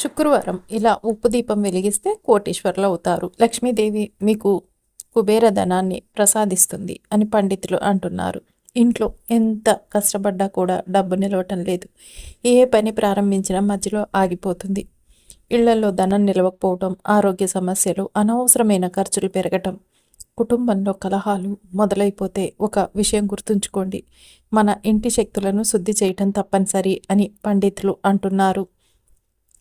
శుక్రవారం ఇలా ఉప్పు దీపం వెలిగిస్తే కోటీశ్వర్లు అవుతారు. లక్ష్మీదేవి మీకు కుబేర ధనాన్ని ప్రసాదిస్తుంది అని పండితులు అంటున్నారు. ఇంట్లో ఎంత కష్టపడ్డా కూడా డబ్బు నిలవటం లేదు. ఏ పని ప్రారంభించినా మధ్యలో ఆగిపోతుంది. ఇళ్ళలో ధనం నిలవకపోవటం ఆరోగ్య సమస్యలు అనవసరమైన ఖర్చులు పెరగటం కుటుంబంలో కలహాలు మొదలైపోతే ఒక విషయం గుర్తుంచుకోండి. మన ఇంటి శక్తులను శుద్ధి చేయటం తప్పనిసరి అని పండితులు అంటున్నారు.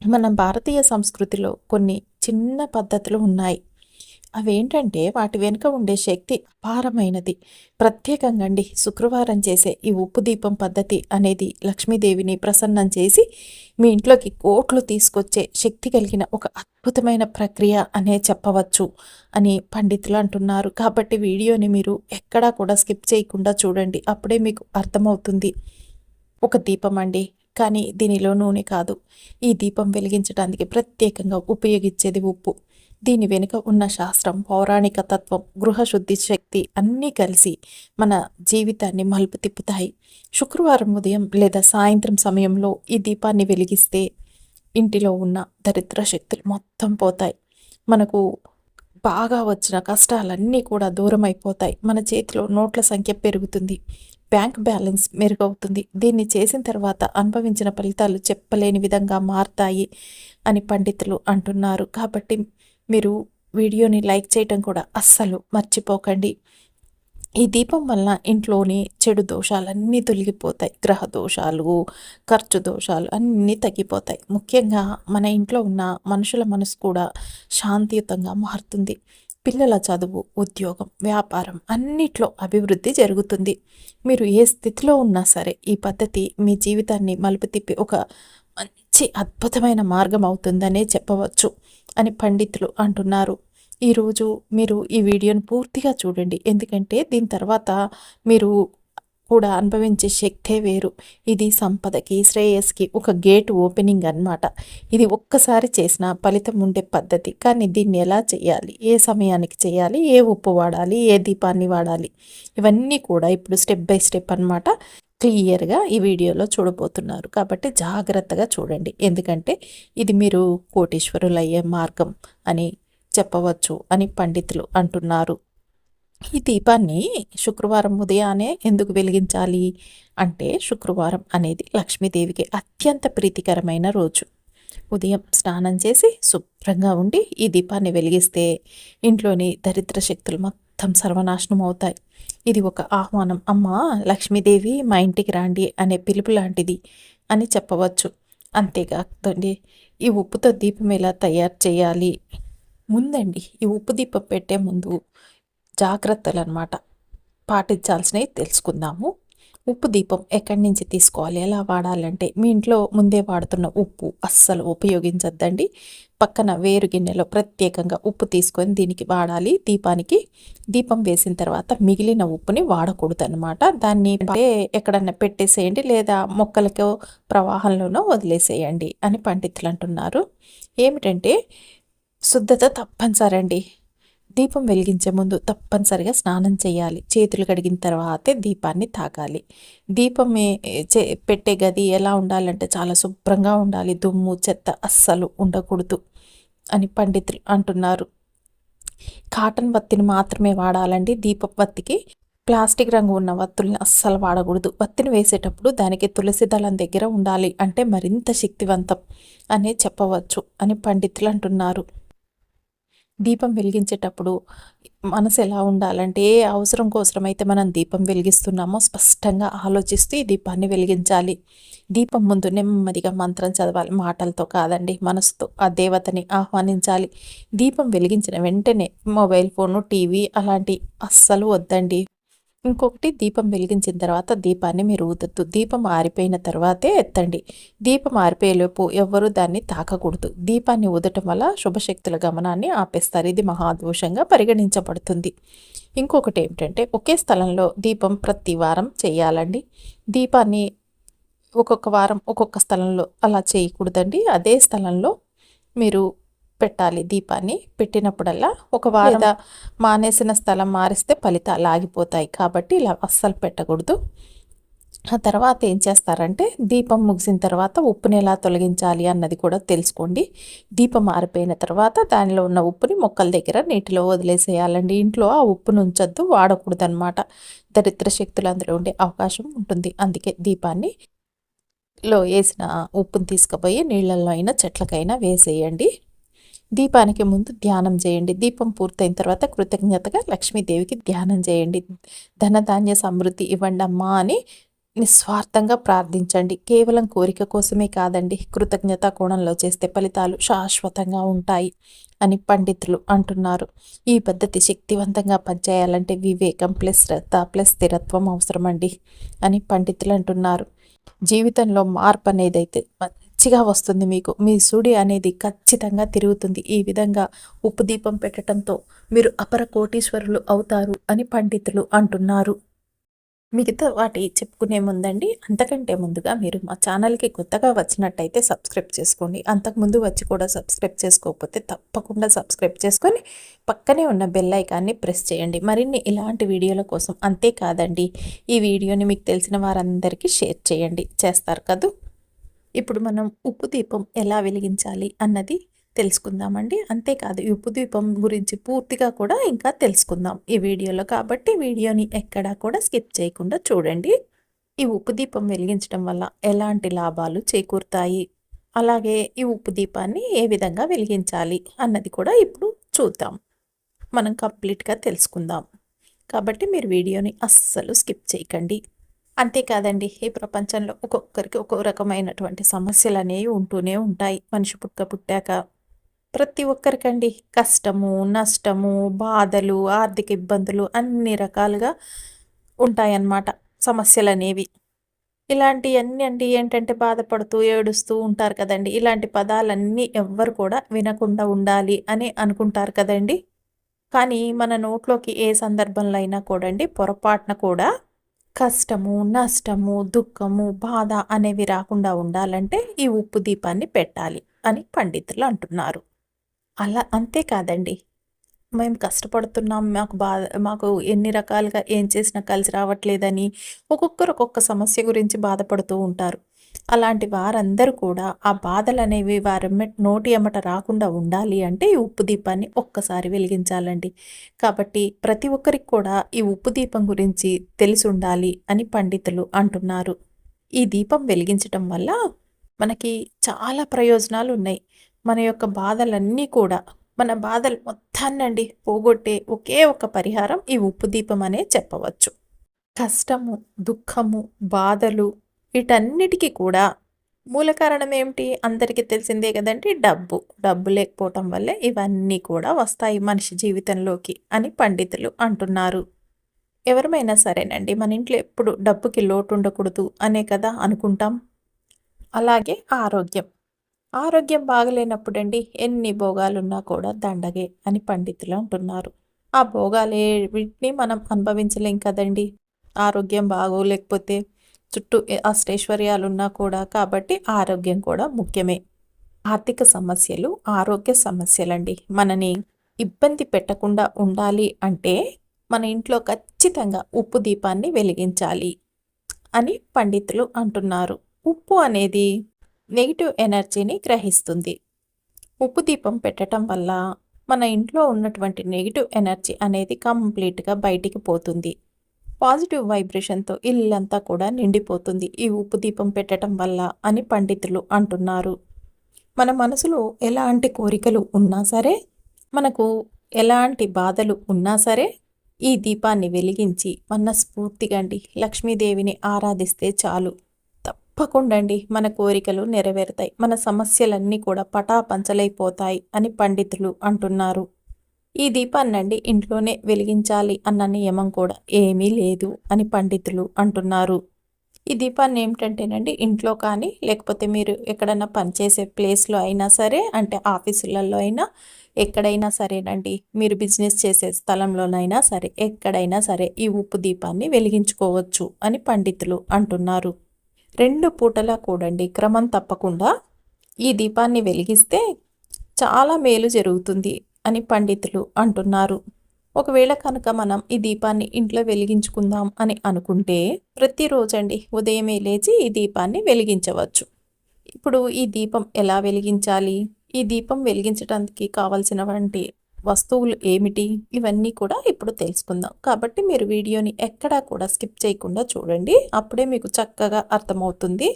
మన భారతీయ సంస్కృతిలో కొన్ని చిన్న పద్ధతులు ఉన్నాయి. అవేంటంటే వాటి వెనుక ఉండే శక్తి అపారమైనది. ప్రత్యేకంగా అండి శుక్రవారం చేసే ఈ ఉప్పు దీపం పద్ధతి అనేది లక్ష్మీదేవిని ప్రసన్నం చేసి మీ ఇంట్లోకి కోట్లు తీసుకొచ్చే శక్తి కలిగిన ఒక అద్భుతమైన ప్రక్రియ అనే చెప్పవచ్చు అని పండితులు అంటున్నారు. కాబట్టి వీడియోని మీరు ఎక్కడా కూడా స్కిప్ చేయకుండా చూడండి అప్పుడే మీకు అర్థమవుతుంది. ఒక దీపం అండి కానీ దీనిలో నూనె కాదు. ఈ దీపం వెలిగించడానికి ప్రత్యేకంగా ఉపయోగించేది ఉప్పు. దీని వెనుక ఉన్న శాస్త్రం పౌరాణిక తత్వం గృహశుద్ధి శక్తి అన్నీ కలిసి మన జీవితాన్ని మలుపు తిప్పుతాయి. శుక్రవారం ఉదయం లేదా సాయంత్రం సమయంలో ఈ దీపాన్ని వెలిగిస్తే ఇంటిలో ఉన్న దరిద్ర శక్తులు మొత్తం పోతాయి. మనకు బాగా వచ్చిన కష్టాలన్నీ కూడా దూరం అయిపోతాయి మన చేతిలో నోట్ల సంఖ్య పెరుగుతుంది. బ్యాంక్ బ్యాలెన్స్ మెరుగవుతుంది. దీన్ని చేసిన తర్వాత అనుభవించిన ఫలితాలు చెప్పలేని విధంగా మారుతాయి అని పండితులు అంటున్నారు. కాబట్టి మీరు వీడియోని లైక్ చేయటం కూడా అస్సలు మర్చిపోకండి. ఈ దీపం వల్ల ఇంట్లోని చెడు దోషాలన్నీ తొలగిపోతాయి. గ్రహ దోషాలు ఖర్చు దోషాలు అన్నీ తగ్గిపోతాయి. ముఖ్యంగా మన ఇంట్లో ఉన్న మనుషుల మనసు కూడా శాంతియుతంగా మారుతుంది. పిల్లల చదువు ఉద్యోగం వ్యాపారం అన్నిట్లో అభివృద్ధి జరుగుతుంది. మీరు ఏ స్థితిలో ఉన్నా సరే ఈ పద్ధతి మీ జీవితాన్ని మలుపు తిప్పి ఒక మంచి అద్భుతమైన మార్గం అవుతుందనే చెప్పవచ్చు అని పండితులు అంటున్నారు. ఈరోజు మీరు ఈ వీడియోను పూర్తిగా చూడండి. ఎందుకంటే దీని తర్వాత మీరు కూడా అనుభవించే శక్తే వేరు. ఇది సంపదకి శ్రేయస్కి ఒక గేట్ ఓపెనింగ్ అన్నమాట. ఇది ఒక్కసారి చేసిన ఫలితం ఉండే పద్ధతి. కానీ దీన్ని ఎలా చేయాలి? ఏ సమయానికి చేయాలి? ఏ ఉప్పు వాడాలి? ఏ దీపాన్ని వాడాలి? ఇవన్నీ కూడా ఇప్పుడు స్టెప్ బై స్టెప్ అన్నమాట. క్లియర్గా ఈ వీడియోలో చూడబోతున్నారు. కాబట్టి జాగ్రత్తగా చూడండి. ఎందుకంటే ఇది మీరు కోటీశ్వరులు అయ్యే మార్గం అని చెప్పవచ్చు అని పండితులు అంటున్నారు. ఈ దీపాన్ని శుక్రవారం ఉదయాన్నే ఎందుకు వెలిగించాలి అంటే శుక్రవారం అనేది లక్ష్మీదేవికి అత్యంత ప్రీతికరమైన రోజు. ఉదయం స్నానం చేసి శుభ్రంగా ఉండి ఈ దీపాన్ని వెలిగిస్తే ఇంట్లోని దరిద్ర శక్తులు మొత్తం సర్వనాశనం అవుతాయి. ఇది ఒక ఆహ్వానం. అమ్మ లక్ష్మీదేవి మా ఇంటికి రాండి అనే పిలుపు లాంటిది అని చెప్పవచ్చు. అంతేకాదండి ఈ ఉప్పుతో దీపం ఎలా తయారు చేయాలి? ముందండి ఈ ఉప్పు దీపం పెట్టే ముందు జాగ్రత్తలు అనమాట పాటించాల్సినవి తెలుసుకుందాము. ఉప్పు దీపం ఎక్కడి నుంచి తీసుకోవాలి? ఎలా వాడాలంటే మీ ఇంట్లో ముందే వాడుతున్న ఉప్పు అస్సలు ఉపయోగించద్దండి. పక్కన వేరు గిన్నెలో ప్రత్యేకంగా ఉప్పు తీసుకొని దీనికి వాడాలి. దీపానికి దీపం వేసిన తర్వాత మిగిలిన ఉప్పుని వాడకూడదు అనమాట దాన్ని ఎక్కడన్నా పెట్టేసేయండి లేదా మొక్కలకో ప్రవాహంలోనో వదిలేసేయండి అని పండితులు అంటున్నారు. ఏమిటంటే శుద్ధత తప్పనిసరి అండి దీపం వెలిగించే ముందు తప్పనిసరిగా స్నానం చేయాలి. చేతులు కడిగిన తర్వాతే దీపాన్ని తాకాలి దీపం చే పెట్టే గది ఎలా ఉండాలంటే చాలా శుభ్రంగా ఉండాలి. దుమ్ము చెత్త అస్సలు ఉండకూడదు అని పండితులు అంటున్నారు. కాటన్ వత్తిని మాత్రమే వాడాలండి. దీప వత్తికి ప్లాస్టిక్ రంగు ఉన్న వత్తుల్ని అస్సలు వాడకూడదు. వత్తిని వేసేటప్పుడు దానికి తులసి దళం దగ్గర ఉండాలి అంటే మరింత శక్తివంతం అనే చెప్పవచ్చు అని పండితులు అంటున్నారు. దీపం వెలిగించేటప్పుడు మనసు ఎలా ఉండాలంటే ఏ అవసరం కోసం అయితే మనం దీపం వెలిగిస్తున్నామో స్పష్టంగా ఆలోచిస్తూ ఈ దీపాన్ని వెలిగించాలి. దీపం ముందు నెమ్మదిగా మంత్రం చదవాలి మాటలతో కాదండి మనసుతో ఆ దేవతని ఆహ్వానించాలి. దీపం వెలిగించిన వెంటనే మొబైల్ ఫోను టీవీ అలాంటి అస్సలు వద్దండి. ఇంకొకటి దీపం వెలిగించిన తర్వాత దీపాన్ని మీరు ఊదద్దు దీపం ఆరిపోయిన తర్వాతే ఎత్తండి. దీపం ఆరిపోయేలోపు ఎవ్వరూ దాన్ని తాకకూడదు. దీపాన్ని ఊదటం వల్ల శుభశక్తుల గమనాన్ని ఆపేస్తారు. ఇది మహాదోషంగా పరిగణించబడుతుంది. ఇంకొకటి ఏమిటంటే ఒకే స్థలంలో దీపం ప్రతి వారం చేయాలండి. దీపాన్ని ఒక్కొక్క వారం ఒక్కొక్క స్థలంలో అలా చేయకూడదండి. అదే స్థలంలో మీరు పెట్టాలి దీపాన్ని. పెట్టినప్పుడల్లా ఒక వారం మానేసిన స్థలం మారిస్తే ఫలితాలు ఆగిపోతాయి కాబట్టి ఇలా అస్సలు పెట్టకూడదు. ఆ తర్వాత ఏం చేస్తారంటే దీపం ముగిసిన తర్వాత ఉప్పుని ఎలా తొలగించాలి అన్నది కూడా తెలుసుకోండి. దీపం ఆరిపోయిన తర్వాత దానిలో ఉన్న ఉప్పుని మొక్కల దగ్గర నీటిలో వదిలేసేయాలండి. ఇంట్లో ఆ ఉప్పును ఉంచొద్దు వాడకూడదు అనమాట దరిద్ర శక్తులు అందులో ఉండే అవకాశం ఉంటుంది. అందుకే దీపాన్ని లో వేసిన ఉప్పుని తీసుకుపోయి నీళ్ళల్లో అయినా చెట్లకైనా వేసేయండి. దీపానికి ముందు ధ్యానం చేయండి. దీపం పూర్తయిన తర్వాత కృతజ్ఞతగా లక్ష్మీదేవికి ధ్యానం చేయండి. ధనధాన్య సమృద్ధి ఇవ్వండి అమ్మా అని నిస్వార్థంగా ప్రార్థించండి. కేవలం కోరిక కోసమే కాదండి. కృతజ్ఞత కోణంలో చేస్తే ఫలితాలు శాశ్వతంగా ఉంటాయి అని పండితులు అంటున్నారు. ఈ పద్ధతి శక్తివంతంగా పనిచేయాలంటే వివేకం ప్లస్ శ్రద్ధ ప్లస్ స్థిరత్వం అవసరమండి అని పండితులు అంటున్నారు. జీవితంలో మార్పు అనేది అయితే మంచిగా వస్తుంది మీకు. మీ సుడి అనేది ఖచ్చితంగా తిరుగుతుంది. ఈ విధంగా ఉప్పు దీపం పెట్టడంతో మీరు అపర కోటీశ్వరులు అవుతారు అని పండితులు అంటున్నారు. మిగతా వాటి చెప్పుకునే ముందండి. అంతకంటే ముందుగా మీరు మా ఛానల్కి కొత్తగా వచ్చినట్టయితే సబ్స్క్రైబ్ చేసుకోండి. అంతకుముందు వచ్చి కూడా సబ్స్క్రైబ్ చేసుకోకపోతే తప్పకుండా సబ్స్క్రైబ్ చేసుకొని పక్కనే ఉన్న బెల్ ఐకాన్ని ప్రెస్ చేయండి. మరిన్ని ఇలాంటి వీడియోల కోసం అంతేకాదండి. ఈ వీడియోని మీకు తెలిసిన వారందరికీ షేర్ చేయండి. చేస్తారు కదూ? ఇప్పుడు మనం ఉప్పు దీపం ఎలా వెలిగించాలి అన్నది తెలుసుకుందామండి. అంతేకాదు ఈ ఉప్పు దీపం గురించి పూర్తిగా కూడా ఇంకా తెలుసుకుందాం ఈ వీడియోలో. కాబట్టి వీడియోని ఎక్కడా కూడా స్కిప్ చేయకుండా చూడండి. ఈ ఉప్పు దీపం వెలిగించడం వల్ల ఎలాంటి లాభాలు చేకూరుతాయి? అలాగే ఈ ఉప్పు దీపాన్ని ఏ విధంగా వెలిగించాలి అన్నది కూడా ఇప్పుడు చూద్దాం. మనం కంప్లీట్గా తెలుసుకుందాం. కాబట్టి మీరు వీడియోని అస్సలు స్కిప్ చేయకండి. అంతేకాదండి ఈ ప్రపంచంలో ఒక్కొక్కరికి ఒక్కొక్క రకమైనటువంటి సమస్యలు అనేవి ఉంటూనే ఉంటాయి. మనిషి పుట్ట పుట్టాక ప్రతి ఒక్కరికండి కష్టము నష్టము బాధలు ఆర్థిక ఇబ్బందులు అన్ని రకాలుగా ఉంటాయన్నమాట సమస్యలు అనేవి ఇలాంటివన్నీ అండి ఏంటంటే బాధపడుతూ ఏడుస్తూ ఉంటారు కదండి. ఇలాంటి పదాలన్నీ ఎవ్వరు కూడా వినకుండా ఉండాలి అని అనుకుంటారు కదండి. కానీ మన నోట్లోకి ఏ సందర్భంలో అయినా కూడండి పొరపాటున కూడా కష్టము నష్టము దుఃఖము బాధ అనేవి రాకుండా ఉండాలంటే ఈ ఉప్పు దీపాన్ని పెట్టాలి అని పండితులు అంటున్నారు. అలా అంతేకాదండి మేము కష్టపడుతున్నాం మాకు బాధ మాకు ఎన్ని రకాలుగా ఏం చేసినా కలిసి రావట్లేదని ఒక్కొక్కరు ఒక్కొక్క సమస్య గురించి బాధపడుతూ ఉంటారు. అలాంటి వారందరూ కూడా ఆ బాధలు అనేవి వారి నోటి ఎమ్మట రాకుండా ఉండాలి అంటే ఈ ఉప్పు దీపాన్ని ఒక్కసారి వెలిగించాలండి. కాబట్టి ప్రతి ఒక్కరికి కూడా ఈ ఉప్పు దీపం గురించి తెలిసి ఉండాలి అని పండితులు అంటున్నారు. ఈ దీపం వెలిగించటం వల్ల మనకి చాలా ప్రయోజనాలు ఉన్నాయి. మన యొక్క బాధలన్నీ కూడా మన బాధలు మొత్తాన్నండి పోగొట్టే ఒకే ఒక పరిహారం ఈ ఉప్పు దీపం అనే చెప్పవచ్చు. కష్టము దుఃఖము బాధలు వీటన్నిటికీ కూడా మూల కారణం ఏమిటి? అందరికీ తెలిసిందే కదండి డబ్బు. డబ్బు లేకపోవటం వల్లే ఇవన్నీ కూడా వస్తాయి మనిషి జీవితంలోకి అని పండితులు అంటున్నారు. ఎవరమైనా సరేనండి మన ఇంట్లో ఎప్పుడు డబ్బుకి లోటు ఉండకూడదు అనే కదా అనుకుంటాం. అలాగే ఆరోగ్యం. ఆరోగ్యం బాగలేనప్పుడండి ఎన్ని భోగాలున్నా కూడా దండగే అని పండితులు అంటున్నారు. ఆ భోగాలే వీటిని మనం అనుభవించలేం కదండి. ఆరోగ్యం బాగోలేకపోతే చుట్టూ అష్టైశ్వర్యాలున్నా కూడా కాబట్టి ఆరోగ్యం కూడా ముఖ్యమే. ఆర్థిక సమస్యలు ఆరోగ్య సమస్యలండి. మనని ఇబ్బంది పెట్టకుండా ఉండాలి అంటే మన ఇంట్లో ఖచ్చితంగా ఉప్పు దీపాన్ని వెలిగించాలి అని పండితులు అంటున్నారు. ఉప్పు అనేది నెగిటివ్ ఎనర్జీని గ్రహిస్తుంది. ఉప్పు దీపం పెట్టడం వల్ల మన ఇంట్లో ఉన్నటువంటి నెగిటివ్ ఎనర్జీ అనేది కంప్లీట్గా బయటికి పోతుంది. పాజిటివ్ వైబ్రేషన్తో ఇల్లంతా కూడా నిండిపోతుంది. ఈ ఉప్పు దీపం పెట్టడం వల్ల అని పండితులు అంటున్నారు. మన మనసులో ఎలాంటి కోరికలు ఉన్నా సరే మనకు ఎలాంటి బాధలు ఉన్నా సరే ఈ దీపాన్ని వెలిగించి మనస్ఫూర్తిగా అండి లక్ష్మీదేవిని ఆరాధిస్తే చాలు. తప్పకుండా అండి మన కోరికలు నెరవేరుతాయి మన సమస్యలన్నీ కూడా పటాపంచలైపోతాయి అని పండితులు అంటున్నారు. ఈ దీపాన్నండి ఇంట్లోనే వెలిగించాలి అన్న నియమం కూడా ఏమీ లేదు అని పండితులు అంటున్నారు. ఈ దీపాన్ని ఏమిటంటేనండి ఇంట్లో కానీ లేకపోతే మీరు ఎక్కడైనా పనిచేసే ప్లేస్లో అయినా సరే అంటే ఆఫీసులలో అయినా ఎక్కడైనా సరేనండి మీరు బిజినెస్ చేసే స్థలంలోనైనా సరే ఎక్కడైనా సరే ఈ ఉప్పు దీపాన్ని వెలిగించుకోవచ్చు అని పండితులు అంటున్నారు. రెండు పూటలా కూడండి క్రమం తప్పకుండా ఈ దీపాన్ని వెలిగిస్తే చాలా మేలు జరుగుతుంది. అని పండితులు అంటున్నారు. ఒకవేళ కనుక మనం ఈ దీపాన్ని ఇంట్లో వెలిగించుకుందాం అని అనుకుంటే ప్రతిరోజండి ఉదయమే లేచి ఈ దీపాన్ని వెలిగించవచ్చు. ఇప్పుడు ఈ దీపం ఎలా వెలిగించాలి? ఈ దీపం వెలిగించడానికి కావలసినవంటి వస్తువులు ఏమిటి? ఇవన్నీ కూడా ఇప్పుడు తెలుసుకుందాం. కాబట్టి మీరు వీడియోని ఎక్కడా కూడా స్కిప్ చేయకుండా చూడండి. అప్పుడే మీకు చక్కగా అర్థమవుతుంది.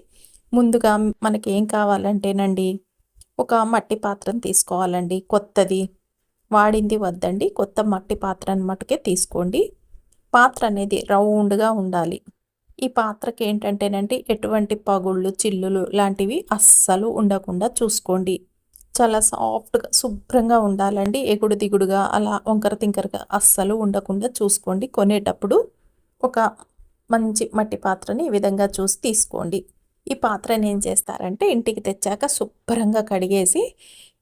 ముందుగా మనకేం కావాలంటేనండి ఒక మట్టి పాత్రను తీసుకోవాలండి. కొత్తది వాడింది వద్దండి. కొత్త మట్టి పాత్ర మటుకే తీసుకోండి. పాత్ర అనేది రౌండ్గా ఉండాలి. ఈ పాత్రకి ఏంటంటేనంటే ఎటువంటి పగుళ్ళు చిల్లులు లాంటివి అస్సలు ఉండకుండా చూసుకోండి. చాలా సాఫ్ట్గా శుభ్రంగా ఉండాలండి. ఎగుడు దిగుడుగా అలా వంకర తింకరగా అస్సలు ఉండకుండా చూసుకోండి. కొనేటప్పుడు ఒక మంచి మట్టి పాత్రని ఈ విధంగా చూసి తీసుకోండి. ఈ పాత్రని ఏం చేస్తారంటే ఇంటికి తెచ్చాక శుభ్రంగా కడిగేసి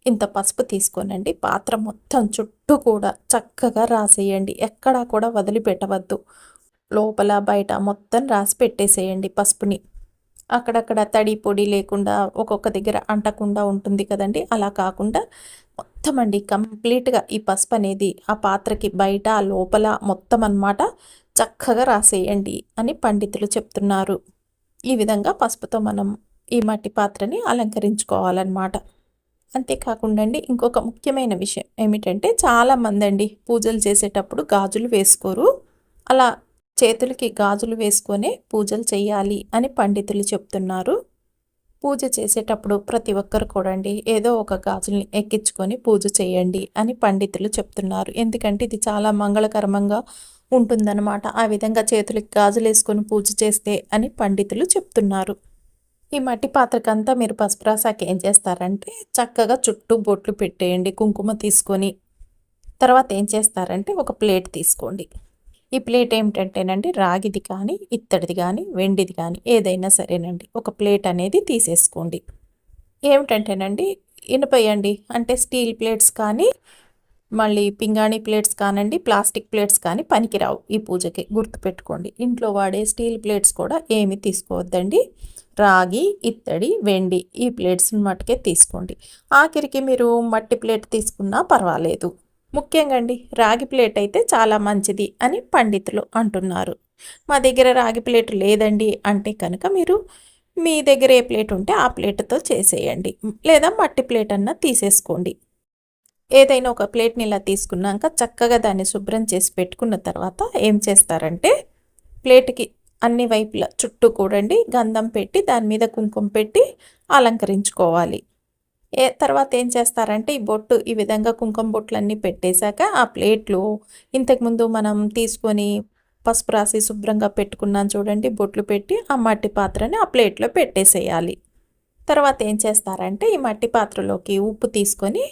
ఇంత పసుపు తీసుకోనండి. పాత్ర మొత్తం చుట్టూ కూడా చక్కగా రాసేయండి. ఎక్కడా కూడా వదిలిపెట్టవద్దు. లోపల బయట మొత్తం రాసి పెట్టేసేయండి పసుపుని. అక్కడక్కడ తడి పొడి లేకుండా ఒక్కొక్క దగ్గర అంటకుండా ఉంటుంది కదండి. అలా కాకుండా మొత్తం అండి కంప్లీట్గా ఈ పసుపు అనేది ఆ పాత్రకి బయట లోపల మొత్తం అన్నమాట చక్కగా రాసేయండి అని పండితులు చెప్తున్నారు. ఈ విధంగా పసుపుతో మనం ఈ మట్టి పాత్రని అలంకరించుకోవాలన్నమాట. అంతేకాకుండా అండి ఇంకొక ముఖ్యమైన విషయం ఏమిటంటే చాలామంది అండి పూజలు చేసేటప్పుడు గాజులు వేసుకోరు. అలా చేతులకి గాజులు వేసుకొనే పూజలు చేయాలి అని పండితులు చెప్తున్నారు. పూజ చేసేటప్పుడు ప్రతి ఒక్కరు కూడా ఏదో ఒక గాజుల్ని ఎక్కించుకొని పూజ చేయండి అని పండితులు చెప్తున్నారు. ఎందుకంటే ఇది చాలా మంగళకరమంగా ఉంటుందన్నమాట. ఆ విధంగా చేతులకి గాజులు వేసుకొని పూజ చేస్తే అని పండితులు చెప్తున్నారు. ఈ మట్టి పాత్రకంతా మీరు పసుపు రాసాక ఏం చేస్తారంటే చక్కగా చుట్టూ బొట్లు పెట్టేయండి కుంకుమ తీసుకొని. తర్వాత ఏం చేస్తారంటే ఒక ప్లేట్ తీసుకోండి. ఈ ప్లేట్ ఏమిటంటేనండి రాగిది కానీ ఇత్తడిది కానీ వెండిది కానీ ఏదైనా సరేనండి. ఒక ప్లేట్ అనేది తీసేసుకోండి. ఏమిటంటేనండి ఇనపయండి అంటే స్టీల్ ప్లేట్స్ కానీ మళ్ళీ పింగాణి ప్లేట్స్ కానండి ప్లాస్టిక్ ప్లేట్స్ కానీ పనికిరావు ఈ పూజకి గుర్తుపెట్టుకోండి. ఇంట్లో వాడే స్టీల్ ప్లేట్స్ కూడా ఏమి తీసుకోవద్దండి. రాగి ఇత్తడి వెండి ఈ ప్లేట్స్ని మట్టుకే తీసుకోండి. ఆఖరికి మీరు మట్టి ప్లేట్ తీసుకున్నా పర్వాలేదు. ముఖ్యంగా అండి రాగి ప్లేట్ అయితే చాలా మంచిది అని పండితులు అంటున్నారు. మా దగ్గర రాగి ప్లేట్ లేదండి అంటే కనుక మీరు మీ దగ్గర ఏ ప్లేట్ ఉంటే ఆ ప్లేట్తో చేసేయండి. లేదా మట్టి ప్లేట్ అన్నా తీసేసుకోండి. ఏదైనా ఒక ప్లేట్ని ఇలా తీసుకున్నాక చక్కగా దాన్ని శుభ్రం చేసి పెట్టుకున్న తర్వాత ఏం చేస్తారంటే ప్లేట్కి అన్ని వైపుల చుట్టూ కూడండి గంధం పెట్టి దాని మీద కుంకుమ పెట్టి అలంకరించుకోవాలి. ఏ తర్వాత ఏం చేస్తారంటే ఈ బొట్టు ఈ విధంగా కుంకుమ బొట్లన్నీ పెట్టేశాక ఆ ప్లేట్లు ఇంతకుముందు మనం తీసుకొని పసుపు రాసి శుభ్రంగా పెట్టుకున్నాం చూడండి బొట్లు పెట్టి ఆ మట్టి పాత్రని ఆ ప్లేట్లో పెట్టేసేయాలి. తర్వాత ఏం చేస్తారంటే ఈ మట్టి పాత్రలోకి ఉప్పు తీసుకొని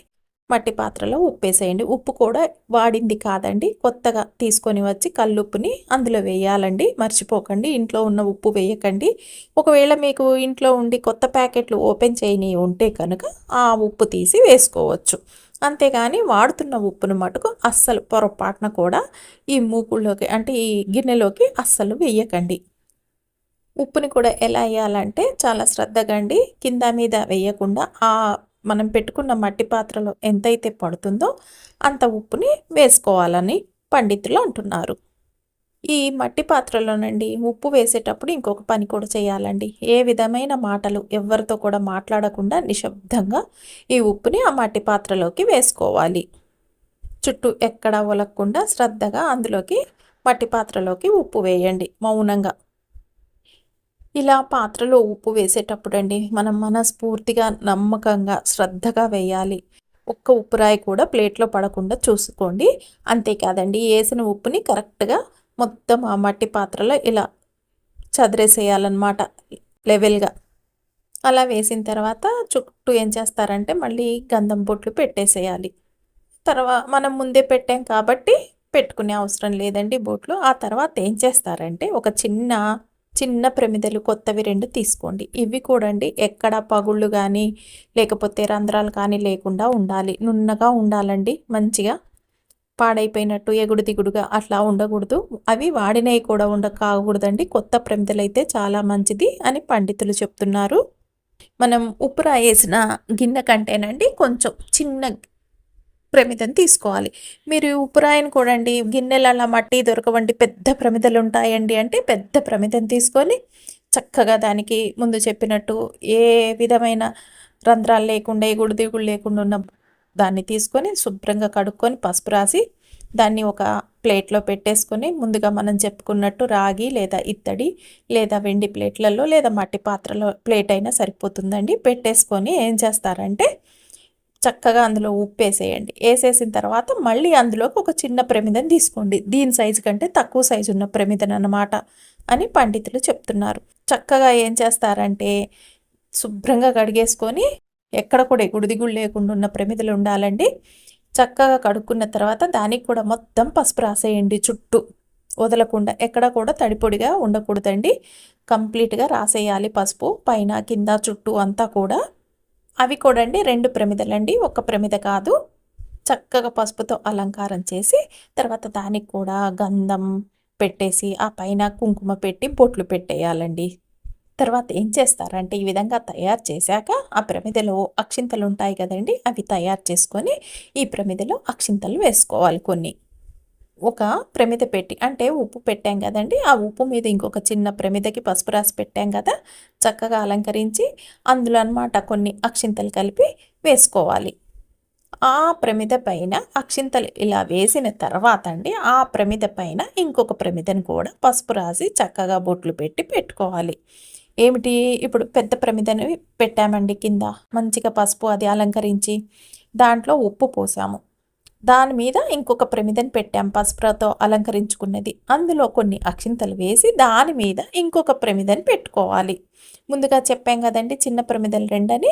మట్టి పాత్రలో ఉప్పు వేసేయండి ఉప్పు కూడా వాడింది కాదండి. కొత్తగా తీసుకొని వచ్చి కల్లుప్పుని అందులో వేయాలండి. మర్చిపోకండి. ఇంట్లో ఉన్న ఉప్పు వేయకండి. ఒకవేళ మీకు ఇంట్లో ఉండి కొత్త ప్యాకెట్లు ఓపెన్ చేయని ఉంటే కనుక ఆ ఉప్పు తీసి వేసుకోవచ్చు. అంతేగాని వాడుతున్న ఉప్పును మటుకు అస్సలు పొరపాటున కూడా ఈ మూకుల్లోకి అంటే ఈ గిన్నెలోకి అస్సలు వేయకండి. ఉప్పుని కూడా ఎలా వేయాలంటే చాలా శ్రద్ధగా అండి. కింద మీద వేయకుండా ఆ మనం పెట్టుకున్న మట్టి పాత్రలో ఎంతైతే పడుతుందో అంత ఉప్పుని వేసుకోవాలని పండితులు అంటున్నారు. ఈ మట్టి పాత్రలోనండి ఉప్పు వేసేటప్పుడు ఇంకొక పని కూడా చేయాలండి. ఏ విధమైన మాటలు ఎవరితో కూడా మాట్లాడకుండా నిశ్శబ్దంగా ఈ ఉప్పుని ఆ మట్టి పాత్రలోకి వేసుకోవాలి. చుట్టూ ఎక్కడ ఒలక్కుండా శ్రద్ధగా అందులోకి మట్టి పాత్రలోకి ఉప్పు వేయండి. మౌనంగా. ఇలా పాత్రలో ఉప్పు వేసేటప్పుడు అండి మనం మనస్ఫూర్తిగా నమ్మకంగా శ్రద్ధగా వేయాలి. ఒక్క ఉప్పురాయి కూడా ప్లేట్లో పడకుండా చూసుకోండి. అంతేకాదండి వేసిన ఉప్పుని కరెక్ట్గా మొత్తం ఆ మట్టి పాత్రలో ఇలా చదిరేసేయాలన్నమాట లెవెల్గా. అలా వేసిన తర్వాత చుట్టూ ఏం చేస్తారంటే మళ్ళీ గంధం బొట్లు పెట్టేసేయాలి. తర్వాత మనం ముందే పెట్టాం కాబట్టి పెట్టుకునే అవసరం లేదండి బొట్లు. ఆ తర్వాత ఏం చేస్తారంటే ఒక చిన్న చిన్న ప్రమిదలు కొత్తవి రెండు తీసుకోండి. ఇవి కూడండి ఎక్కడ పగుళ్ళు కానీ లేకపోతే రంధ్రాలు కానీ లేకుండా ఉండాలి. నున్నగా ఉండాలండి మంచిగా పాడైపోయినట్టు ఎగుడు దిగుడుగా అట్లా ఉండకూడదు. అవి వాడినవి కూడా ఉండ కాకూడదండి. కొత్త ప్రమిదలు అయితే చాలా మంచిది అని పండితులు చెప్తున్నారు. మనం ఉప్పు రాయేసిన గిన్నె కంటేనండి కొంచెం చిన్న ప్రమిదను తీసుకోవాలి. మీరు ఉప్పురాయిని కూడండి గిన్నెలలో మట్టి దొరకవండి పెద్ద ప్రమిదలు ఉంటాయండి అంటే పెద్ద ప్రమిదను తీసుకొని చక్కగా దానికి ముందు చెప్పినట్టు ఏ విధమైన రంధ్రాలు లేకుండా ఏ గుడిదిగుడు లేకుండా ఉన్న దాన్ని తీసుకొని శుభ్రంగా కడుక్కొని పసుపు రాసి దాన్ని ఒక ప్లేట్లో పెట్టేసుకొని ముందుగా మనం చెప్పుకున్నట్టు రాగి లేదా ఇత్తడి లేదా వెండి ప్లేట్లలో లేదా మట్టి పాత్రలో ప్లేట్ అయినా సరిపోతుందండి. పెట్టేసుకొని ఏం చేస్తారంటే చక్కగా అందులో ఉప్పు వేసేయండి వేసేసిన తర్వాత మళ్ళీ అందులోకి ఒక చిన్న ప్రమిదను తీసుకోండి. దీని సైజు కంటే తక్కువ సైజు ఉన్న ప్రమిదన అనమాట అని పండితులు చెప్తున్నారు. చక్కగా ఏం చేస్తారంటే శుభ్రంగా కడిగేసుకొని ఎక్కడ కూడా గుడిదిగుడు లేకుండా ఉన్న ప్రమిదలు ఉండాలండి. చక్కగా కడుక్కున్న తర్వాత దానికి కూడా మొత్తం పసుపు రాసేయండి చుట్టూ. వదలకుండా ఎక్కడ కూడా తడిపొడిగా ఉండకూడదండి. కంప్లీట్గా రాసేయాలి పసుపు. పైన కింద చుట్టూ అంతా కూడా అవి కూడా అండి రెండు ప్రమిదలండి. ఒక ప్రమిద కాదు. చక్కగా పసుపుతో అలంకారం చేసి తర్వాత దానికి కూడా గంధం పెట్టేసి ఆ పైన కుంకుమ పెట్టి బొట్లు పెట్టేయాలండి. తర్వాత ఏం చేస్తారంటే ఈ విధంగా తయారు చేశాక ఆ ప్రమిదలో అక్షింతలు ఉంటాయి కదండి అవి తయారు చేసుకొని ఈ ప్రమిదలో అక్షింతలు వేసుకోవాలి కొన్ని. ఒక ప్రమిద పెట్టి అంటే ఉప్పు పెట్టాం కదండి ఆ ఉప్పు మీద ఇంకొక చిన్న ప్రమిదకి పసుపు రాసి పెట్టాం కదా చక్కగా అలంకరించి అందులో అనమాట కొన్ని అక్షింతలు కలిపి వేసుకోవాలి. ఆ ప్రమిద పైన అక్షింతలు ఇలా వేసిన తర్వాత అండి ఆ ప్రమిద పైన ఇంకొక ప్రమిదను కూడా పసుపు రాసి చక్కగా బొట్లు పెట్టి పెట్టుకోవాలి. ఏమిటి ఇప్పుడు పెద్ద ప్రమిదని పెట్టామండి కింద మంచిగా పసుపు అది అలంకరించి దాంట్లో ఉప్పు పోసాము. దాని మీద ఇంకొక ప్రమిదని పెట్టాం పసుపుతో అలంకరించుకున్నది. అందులో కొన్ని అక్షింతలు వేసి దాని మీద ఇంకొక ప్రమిదని పెట్టుకోవాలి. ముందుగా చెప్పాం కదండి చిన్న ప్రమిదలు రెండని.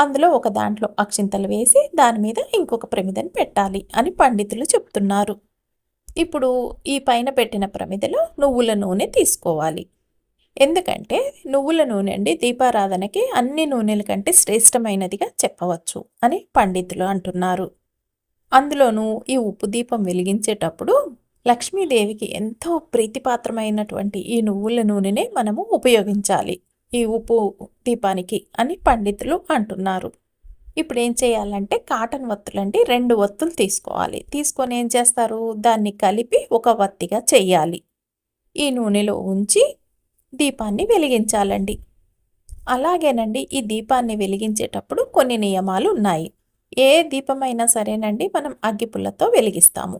అందులో ఒక దాంట్లో అక్షింతలు వేసి దాని మీద ఇంకొక ప్రమిదని పెట్టాలి అని పండితులు చెప్తున్నారు. ఇప్పుడు ఈ పైన పెట్టిన ప్రమిదలో నువ్వుల నూనె తీసుకోవాలి. ఎందుకంటే నువ్వుల నూనె అండి దీపారాధనకి అన్ని నూనెల కంటే శ్రేష్టమైనదిగా చెప్పవచ్చు అని పండితులు అంటున్నారు. అందులోనూ ఈ ఉప్పు దీపం వెలిగించేటప్పుడు లక్ష్మీదేవికి ఎంతో ప్రీతిపాత్రమైనటువంటి ఈ నువ్వుల నూనెనే మనము ఉపయోగించాలి. ఈ ఉప్పు దీపానికి అని పండితులు అంటున్నారు. ఇప్పుడు ఏం చేయాలంటే కాటన్ వత్తులండి రెండు వత్తులు తీసుకోవాలి. తీసుకొని ఏం చేస్తారు? దాన్ని కలిపి ఒక వత్తిగా చేయాలి. ఈ నూనెలో ఉంచి దీపాన్ని వెలిగించాలండి. అలాగేనండి ఈ దీపాన్ని వెలిగించేటప్పుడు కొన్ని నియమాలు ఉన్నాయి. ఏ దీపమైనా సరేనండి మనం అగ్గిపుల్లతో వెలిగిస్తాము.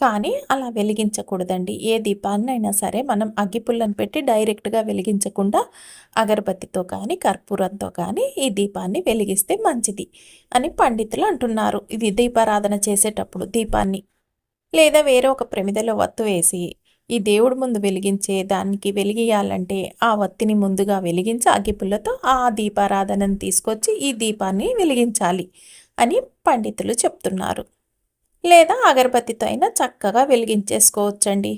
కానీ అలా వెలిగించకూడదండి. ఏ దీపాన్నైనా సరే మనం అగ్గిపుల్లను పెట్టి డైరెక్ట్గా వెలిగించకుండా అగరబత్తితో కానీ కర్పూరంతో కానీ ఈ దీపాన్ని వెలిగిస్తే మంచిది అని పండితులు అంటున్నారు. ఇది దీపారాధన చేసేటప్పుడు దీపాన్ని లేదా వేరే ఒక ప్రమిదలో వత్తు వేసి ఈ దేవుడు ముందు వెలిగించే దానికి వెలిగియాలంటే ఆ వత్తిని ముందుగా వెలిగించి అగ్గిపుల్లతో ఆ దీపారాధనను తీసుకొచ్చి ఈ దీపాన్ని వెలిగించాలి. అని పండితులు చెప్తున్నారు. లేదా అగరబత్తితో అయినా చక్కగా వెలిగించేసుకోవచ్చండి.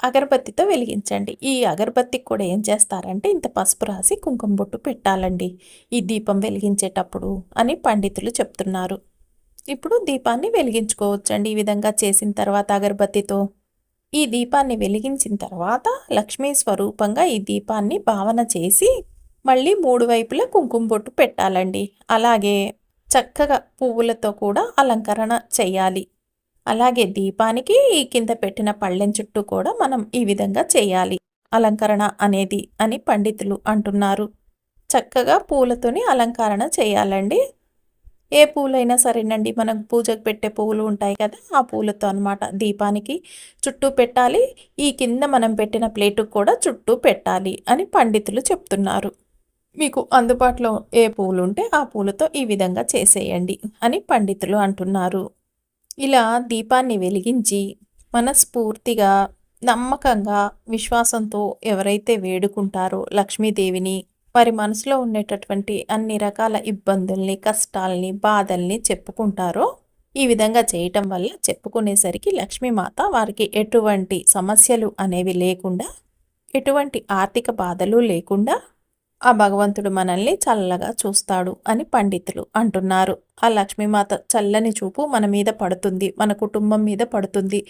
అగరబత్తితో వెలిగించండి. ఈ అగరబత్తికి కూడా ఏం చేస్తారంటే ఇంత పసుపు రాసి కుంకుమ బొట్టు పెట్టాలండి. ఈ దీపం వెలిగించేటప్పుడు అని పండితులు చెప్తున్నారు. ఇప్పుడు దీపాన్ని వెలిగించుకోవచ్చండి ఈ విధంగా చేసిన తర్వాత అగరబత్తితో. ఈ దీపాన్ని వెలిగించిన తర్వాత లక్ష్మీ స్వరూపంగా ఈ దీపాన్ని భావన చేసి మళ్ళీ మూడు వైపులా కుంకుమ బొట్టు పెట్టాలండి. అలాగే చక్కగా పువ్వులతో కూడా అలంకరణ చేయాలి. అలాగే దీపానికి ఈ కింద పెట్టిన పళ్ళెం చుట్టూ కూడా మనం ఈ విధంగా చేయాలి. అలంకరణ అనేది అని పండితులు అంటున్నారు. చక్కగా పూలతోని అలంకరణ చేయాలండి. ఏ పూలైనా సరేనండి మనం పూజకు పెట్టే పువ్వులు ఉంటాయి కదా ఆ పూలతో అనమాట దీపానికి చుట్టూ పెట్టాలి. ఈ కింద మనం పెట్టిన ప్లేటుకు కూడా చుట్టూ పెట్టాలి అని పండితులు చెప్తున్నారు. మీకు అందుబాటులో ఏ పూలు ఉంటే ఆ పూలతో ఈ విధంగా చేసేయండి అని పండితులు అంటున్నారు. ఇలా దీపాన్ని వెలిగించి మనస్ఫూర్తిగా నమ్మకంగా విశ్వాసంతో ఎవరైతే వేడుకుంటారో లక్ష్మీదేవిని వారి మనసులో ఉండేటటువంటి అన్ని రకాల ఇబ్బందుల్ని కష్టాల్ని బాధల్ని చెప్పుకుంటారో ఈ విధంగా చేయటం వల్ల చెప్పుకునేసరికి లక్ష్మీమాత వారికి ఎటువంటి సమస్యలు అనేవి లేకుండా ఎటువంటి ఆర్థిక బాధలు లేకుండా ఆ భగవంతుడు మనల్ని చల్లగా చూస్తాడు అని పండితులు అంటున్నారు. ఆ లక్ష్మీమాత చల్లని చూపు మన మీద పడుతుంది మన కుటుంబం మీద పడుతుంది.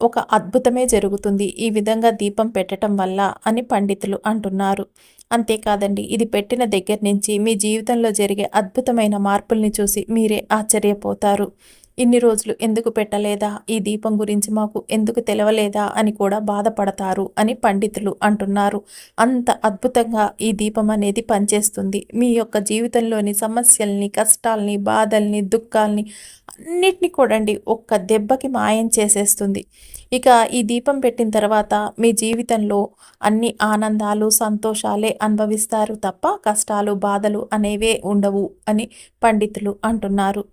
ఒక అద్భుతమే జరుగుతుంది ఈ విధంగా దీపం పెట్టడం వల్ల అని పండితులు అంటున్నారు. అంతేకాదండి ఇది పెట్టిన దగ్గర నుంచి మీ జీవితంలో జరిగే అద్భుతమైన మార్పుల్ని చూసి మీరే ఆశ్చర్యపోతారు. ఇన్ని రోజులు ఎందుకు పెట్టలేదా? ఈ దీపం గురించి మాకు ఎందుకు తెలవలేదా? అని కూడా బాధపడతారు అని పండితులు అంటున్నారు. అంత అద్భుతంగా ఈ దీపం అనేది పనిచేస్తుంది. మీ యొక్క జీవితంలోని సమస్యల్ని కష్టాల్ని బాధల్ని దుఃఖాల్ని అన్నిటినీ కూడండి ఒక్క దెబ్బకి మాయం చేసేస్తుంది. ఇక ఈ దీపం పెట్టిన తర్వాత మీ జీవితంలో అన్ని ఆనందాలు సంతోషాలే అనుభవిస్తారు తప్ప కష్టాలు బాధలు అనేవే ఉండవు అని పండితులు అంటున్నారు.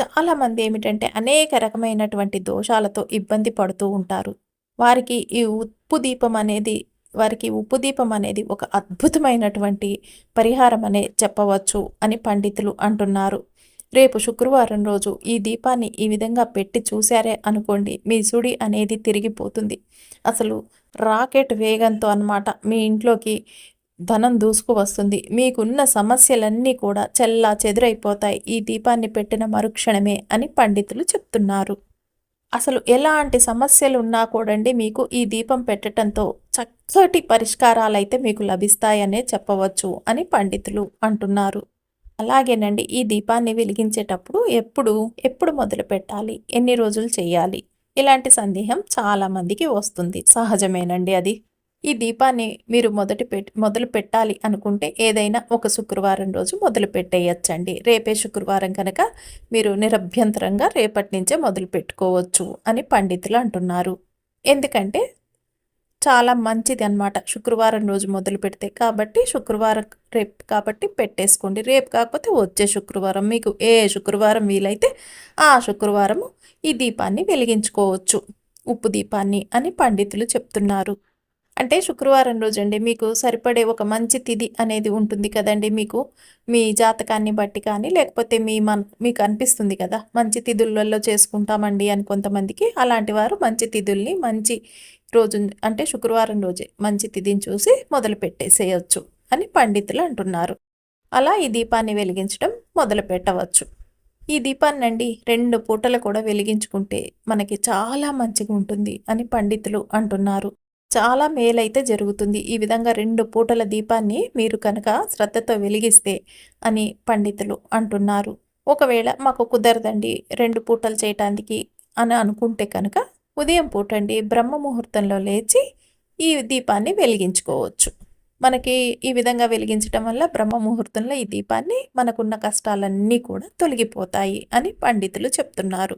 చాలామంది ఏమిటంటే అనేక రకమైనటువంటి దోషాలతో ఇబ్బంది పడుతూ ఉంటారు. వారికి ఈ ఉప్పు దీపం అనేది వారికి ఉప్పు దీపం అనేది ఒక అద్భుతమైనటువంటి పరిహారం అనే చెప్పవచ్చు అని పండితులు అంటున్నారు. రేపు శుక్రవారం రోజు ఈ దీపాన్ని ఈ విధంగా పెట్టి చూశారే అనుకోండి మీ సుడి అనేది తిరిగిపోతుంది. అసలు రాకెట్ వేగంతో అన్నమాట మీ ఇంట్లోకి ధనం దూసుకు వస్తుంది. మీకున్న సమస్యలన్నీ కూడా చెల్లా చెదురైపోతాయి. ఈ దీపాన్ని పెట్టిన మరుక్షణమే అని పండితులు చెప్తున్నారు. అసలు ఎలాంటి సమస్యలు ఉన్నా కూడండి మీకు ఈ దీపం పెట్టడంతో చక్కటి పరిష్కారాలైతే మీకు లభిస్తాయనే చెప్పవచ్చు అని పండితులు అంటున్నారు. అలాగేనండి ఈ దీపాన్ని వెలిగించేటప్పుడు ఎప్పుడు ఎప్పుడు మొదలు పెట్టాలి? ఎన్ని రోజులు చేయాలి? ఇలాంటి సందేహం చాలామందికి వస్తుంది. సహజమేనండి అది. ఈ దీపాన్ని మీరు మొదటి పెట్ మొదలు పెట్టాలి అనుకుంటే ఏదైనా ఒక శుక్రవారం రోజు మొదలు పెట్టేయచ్చండి. రేపే శుక్రవారం కనుక మీరు నిరభ్యంతరంగా రేపటి నుంచే మొదలు పెట్టుకోవచ్చు అని పండితులు అంటున్నారు. ఎందుకంటే చాలా మంచిది అనమాట శుక్రవారం రోజు మొదలు పెడితే. కాబట్టి శుక్రవారం రేపు కాబట్టి పెట్టేసుకోండి. రేపు కాకపోతే వచ్చే శుక్రవారం మీకు ఏ శుక్రవారం వీలైతే ఆ శుక్రవారము ఈ దీపాన్ని వెలిగించుకోవచ్చు. ఉప్పు దీపాన్ని అని పండితులు చెప్తున్నారు. అంటే శుక్రవారం రోజు అండి మీకు సరిపడే ఒక మంచి తిథి అనేది ఉంటుంది కదండి మీకు. మీ జాతకాన్ని బట్టి కానీ లేకపోతే మీ మన మీకు అనిపిస్తుంది కదా మంచి తిథులలో చేసుకుంటామండి అని కొంతమందికి. అలాంటి వారు మంచి తిథుల్ని మంచి రోజు అంటే శుక్రవారం రోజే మంచి తిథిని చూసి మొదలు పెట్టేసేయచ్చు అని పండితులు అంటున్నారు. అలా ఈ దీపాన్ని వెలిగించడం మొదలు పెట్టవచ్చు. ఈ దీపాన్ని అండి రెండు పూటలు కూడా వెలిగించుకుంటే మనకి చాలా మంచిగా ఉంటుంది అని పండితులు అంటున్నారు. చాలా మేలైతే జరుగుతుంది. ఈ విధంగా రెండు పూటల దీపాన్ని మీరు కనుక శ్రద్ధతో వెలిగిస్తే అని పండితులు అంటున్నారు. ఒకవేళ మాకు కుదరదండి రెండు పూటలు చేయటానికి అని అనుకుంటే కనుక ఉదయం పూటండి బ్రహ్మ ముహూర్తంలో లేచి ఈ దీపాన్ని వెలిగించుకోవచ్చు. మనకి ఈ విధంగా వెలిగించటం వల్ల బ్రహ్మ ముహూర్తంలో ఈ దీపాన్ని మనకున్న కష్టాలన్నీ కూడా తొలగిపోతాయి అని పండితులు చెప్తున్నారు.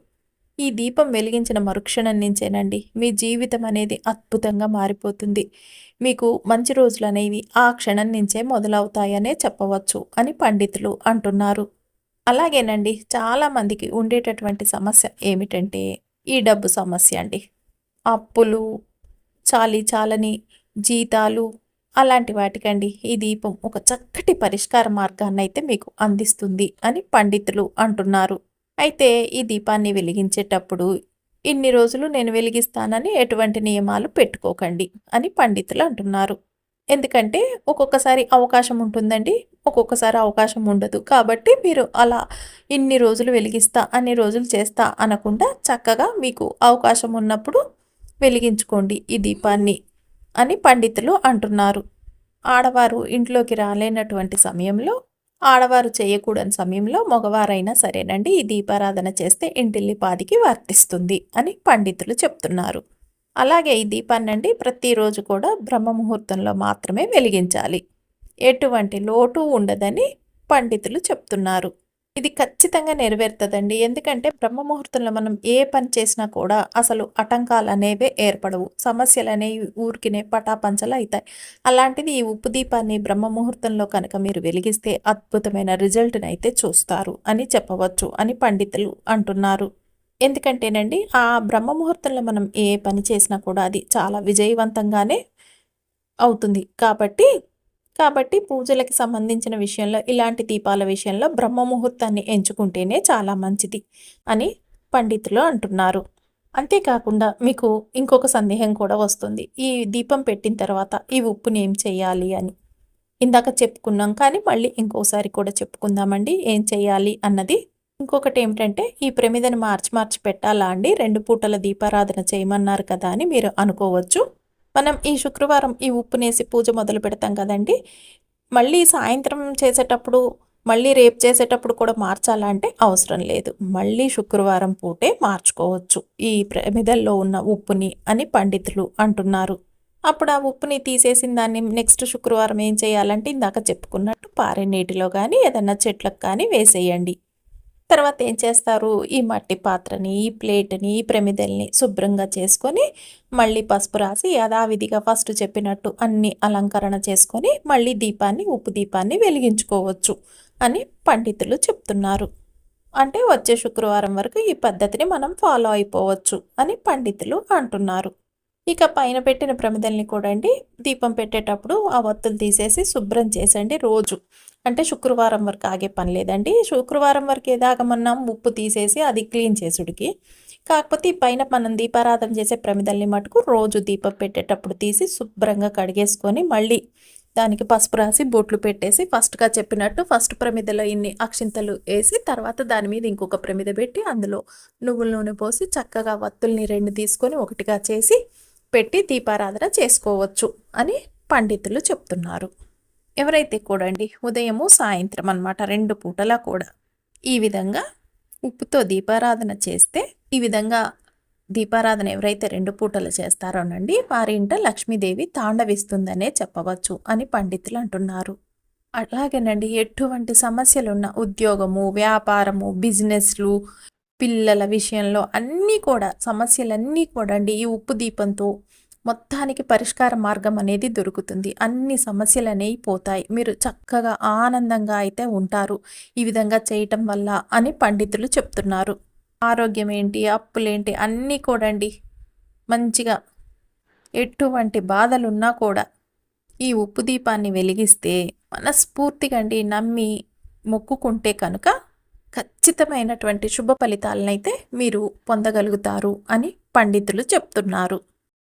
ఈ దీపం వెలిగించిన మరుక్షణం నుంచేనండి. మీ జీవితం అనేది అద్భుతంగా మారిపోతుంది. మీకు మంచి రోజులు అనేవి ఆ క్షణం నుంచే మొదలవుతాయనే చెప్పవచ్చు అని పండితులు అంటున్నారు. అలాగేనండి చాలామందికి ఉండేటటువంటి సమస్య ఏమిటంటే ఈ డబ్బు సమస్య అండి. అప్పులు చాలి చాలని జీతాలు అలాంటి వాటికండి ఈ దీపం ఒక చక్కటి పరిష్కార మార్గాన్ని అయితే మీకు అందిస్తుంది అని పండితులు అంటున్నారు. అయితే ఈ దీపాన్ని వెలిగించేటప్పుడు ఇన్ని రోజులు నేను వెలిగిస్తానని ఎటువంటి నియమాలు పెట్టుకోకండి అని పండితులు అంటున్నారు. ఎందుకంటే ఒక్కొక్కసారి అవకాశం ఉంటుందండి ఒక్కొక్కసారి అవకాశం ఉండదు. కాబట్టి మీరు అలా ఇన్ని రోజులు వెలిగిస్తా అన్ని రోజులు చేస్తా అనకుండా చక్కగా మీకు అవకాశం ఉన్నప్పుడు వెలిగించుకోండి ఈ దీపాన్ని అని పండితులు అంటున్నారు. ఆడవారు ఇంట్లోకి రాలేనటువంటి సమయంలో ఆడవారు చేయకూడని సమయంలో మగవారైనా సరేనండి ఈ దీపారాధన చేస్తే ఇంటిల్లిపాదికి వర్తిస్తుంది అని పండితులు చెప్తున్నారు. అలాగే ఈ దీపాన్నండి ప్రతిరోజు కూడా బ్రహ్మ ముహూర్తంలో మాత్రమే వెలిగించాలి. ఎటువంటి లోటు ఉండదని పండితులు చెప్తున్నారు. ఇది ఖచ్చితంగా నెరవేరుతుందండి. ఎందుకంటే బ్రహ్మ ముహూర్తంలో మనం ఏ పని చేసినా కూడా అసలు ఆటంకాలు అనేవే ఏర్పడవు. సమస్యలు అనేవి ఊరికినే పటాపంచలు అవుతాయి అలాంటిది ఈ ఉప్పు దీపాన్ని బ్రహ్మ ముహూర్తంలో కనుక మీరు వెలిగిస్తే అద్భుతమైన రిజల్ట్ని అయితే చూస్తారు అని చెప్పవచ్చు అని పండితులు అంటున్నారు. ఎందుకంటేనండి ఆ బ్రహ్మ ముహూర్తంలో మనం ఏ పని చేసినా కూడా అది చాలా విజయవంతంగానే అవుతుంది. కాబట్టి కాబట్టి పూజలకి సంబంధించిన విషయంలో ఇలాంటి దీపాల విషయంలో బ్రహ్మ ముహూర్తాన్ని ఎంచుకుంటేనే చాలా మంచిది అని పండితులు అంటున్నారు. అంతేకాకుండా మీకు ఇంకొక సందేహం కూడా వస్తుంది. ఈ దీపం పెట్టిన తర్వాత ఈ ఉప్పుని ఏం చేయాలి అని. ఇందాక చెప్పుకున్నాం కానీ మళ్ళీ ఇంకోసారి కూడా చెప్పుకుందామండి. ఏం చేయాలి అన్నది. ఇంకొకటి ఏమిటంటే ఈ ప్రమిదని మార్చి మార్చి పెట్టాలా అండి? రెండు పూటల దీపారాధన చేయమన్నారు కదా అని మీరు అనుకోవచ్చు. మనం ఈ శుక్రవారం ఈ ఉప్పునేసి పూజ మొదలు పెడతాం కదండి. మళ్ళీ సాయంత్రం చేసేటప్పుడు మళ్ళీ రేపు చేసేటప్పుడు కూడా మార్చాలా అంటే అవసరం లేదు. మళ్ళీ శుక్రవారం పూటే మార్చుకోవచ్చు. ఈ ప్రమిదల్లో ఉన్న ఉప్పుని అని పండితులు అంటున్నారు. అప్పుడు ఆ ఉప్పుని తీసేసిన దాన్ని నెక్స్ట్ శుక్రవారం ఏం చేయాలంటే ఇందాక చెప్పుకున్నట్టు పారే నీటిలో కానీ ఏదన్నా చెట్లకు కానీ వేసేయండి. తర్వాత ఏం చేస్తారు? ఈ మట్టి పాత్రని ఈ ప్లేట్ని ఈ ప్రమిదల్ని శుభ్రంగా చేసుకొని మళ్ళీ పసుపు రాసి యథావిధిగా ఫస్ట్ చెప్పినట్టు అన్ని అలంకరణ చేసుకొని మళ్ళీ దీపాన్ని ఉప్పు దీపాన్ని వెలిగించుకోవచ్చు అని పండితులు చెప్తున్నారు. అంటే వచ్చే శుక్రవారం వరకు ఈ పద్ధతిని మనం ఫాలో అయిపోవచ్చు అని పండితులు అంటున్నారు. ఇక పైన పెట్టిన ప్రమిదల్ని కూడా అండి దీపం పెట్టేటప్పుడు ఆ వత్తులు తీసేసి శుభ్రం చేసండి రోజు. అంటే శుక్రవారం వరకు ఆగే పని లేదండి. శుక్రవారం వరకు ఏదాకా ఉప్పు తీసేసి అది క్లీన్ చేసుడికి. కాకపోతే ఈ పైన మనం దీపారాధన చేసే ప్రమిదల్ని మటుకు రోజు దీపం పెట్టేటప్పుడు తీసి శుభ్రంగా కడిగేసుకొని మళ్ళీ దానికి పసుపు రాసి బొట్లు పెట్టేసి ఫస్ట్గా చెప్పినట్టు ఫస్ట్ ప్రమిదలో ఇన్ని అక్షింతలు వేసి తర్వాత దాని మీద ఇంకొక ప్రమిద పెట్టి అందులో నువ్వుల నూనె పోసి చక్కగా వత్తుల్ని రెండు తీసుకొని ఒకటిగా చేసి పెట్టి దీపారాధన చేసుకోవచ్చు అని పండితులు చెప్తున్నారు. ఎవరైతే కూడండి ఉదయము సాయంత్రం అనమాట రెండు పూటలా కూడా ఈ విధంగా ఉప్పుతో దీపారాధన చేస్తే ఈ విధంగా దీపారాధన ఎవరైతే రెండు పూటలు చేస్తారోనండి వారి ఇంట లక్ష్మీదేవి తాండవిస్తుందనే చెప్పవచ్చు అని పండితులు అంటున్నారు. అలాగేనండి ఎటువంటి సమస్యలున్న ఉద్యోగము వ్యాపారము బిజినెస్లు పిల్లల విషయంలో అన్నీ కూడా సమస్యలన్నీ కూడా అండి ఈ ఉప్పు దీపంతో మొత్తానికి పరిష్కార మార్గం అనేది దొరుకుతుంది. అన్ని సమస్యలు అనేవి పోతాయి. మీరు చక్కగా ఆనందంగా అయితే ఉంటారు. ఈ విధంగా చేయటం వల్ల అని పండితులు చెప్తున్నారు. ఆరోగ్యం ఏంటి అప్పులేంటి అన్నీ కూడండి మంచిగా ఎటువంటి బాధలున్నా కూడా ఈ ఉప్పు దీపాన్ని వెలిగిస్తే మనస్ఫూర్తిగా అండి నమ్మి మొక్కుకుంటే కనుక ఖచ్చితమైనటువంటి శుభ ఫలితాలనైతే మీరు పొందగలుగుతారు అని పండితులు చెప్తున్నారు.